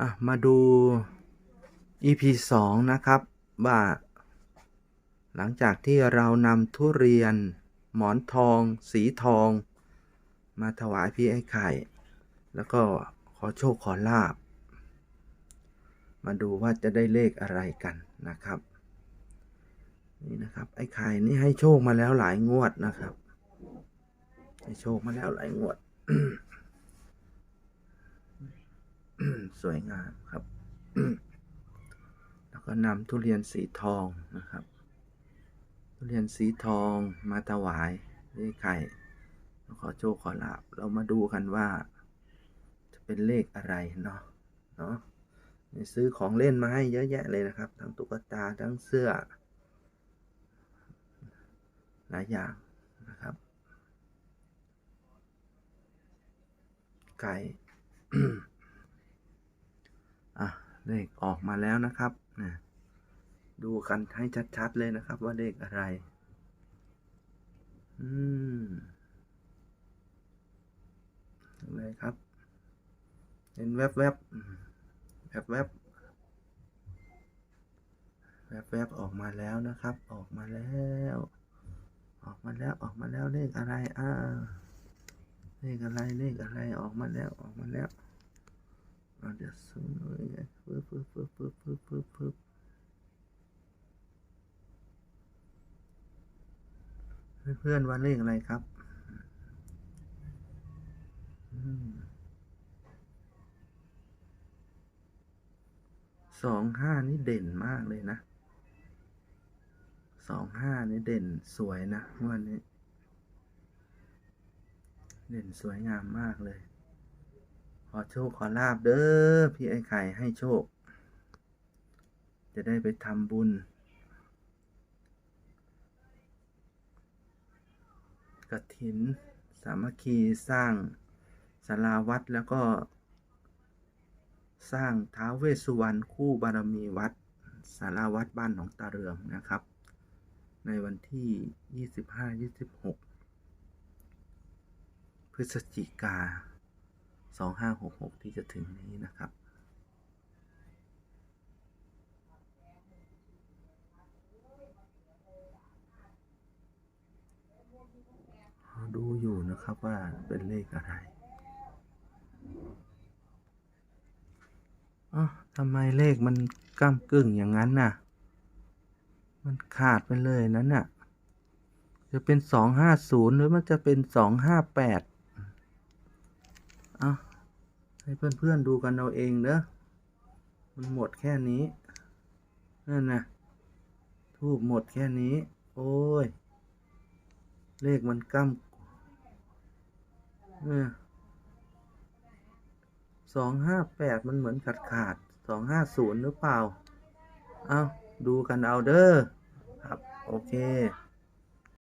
อะ มาดู EP 2 นะครับ ว่า หลังจากที่เรานำทุเรียน หมอนทอง สีทอง มาถวายพี่ไอ้ไข่ แล้วก็ขอโชคขอลาบ มาดูว่าจะได้เลขอะไรกันนะครับ นี่นะครับ ไอ้ไข่นี่ให้โชคมาแล้วหลายงวดนะครับ ให้โชคมาแล้วหลายงวด สวยงามครับ แล้วก็นำทุเรียนสีทองนะครับ ทุเรียนสีทองมาถวายให้ไข่แล้วขอโชคขอลาบเรามาดูกันว่า จะเป็นเลขอะไรเนาะเนาะซื้อของเล่นมาให้เยอะแยะเลยนะครับ ทั้งตุ๊กตาทั้งเสื้อ หลายอย่างนะครับ ไก่ เลขออกมาแล้วนะครับนะดูกันให้ชัดๆเลยนะครับว่าเลขอะไร อืมอะไรครับ เห็นแวบๆ แวบแวบแวบแวบแวบๆ ออกมาแล้วนะครับ ออกมาแล้ว ออกมาแล้วออกมาแล้วเลขอะไร อ่า เลขอะไร เลขอะไร ออกมาแล้ว ออกมาแล้ว อ่าเดี๋ยวซูมหน่อยปึ๊บปึ๊บปึ๊บปึ๊บปึ๊บปึ๊บปึ๊บเพื่อนๆว่าเลขอะไรครับสองห้านี่เด่นมากเลยนะสองห้านี่เด่นสวยนะวันนี้ เด่นสวยงามมากเลย ขอโชคขอลาบเด้อพี่ไอ้ไข่ให้โชค จะได้ไปทำบุญ กระถิน สามัคคีสร้างศาลาวัดแล้วก็ สร้างท้าวเวสสุวรรณคู่บารมีวัดศาลาวัดบ้านหนองตาเรืองนะครับ ในวันที่ 25-26 พฤศจิกา 2566 ที่จะถึงนี้นะครับ ดูอยู่นะครับว่าเป็นเลขอะไรอ๋อทำไมเลขมันก้ามกึ่งอย่างนั้นน่ะ มันขาดไปเลยนั้นน่ะ จะเป็นสองห้าศูนย์หรือมันจะเป็นสองห้าแปด อาให้เพื่อนๆดูกันเอาเองเนอะมันหมดแค่นี้ นั่นนะทูบหมดแค่นี้ โอ้ย เลขมันก้ำสองห้าแปดมันเหมือนขาดขาดสองห้าศูนย์หรือเปล่า เอาดูกันเอาเด้อครับ โอเค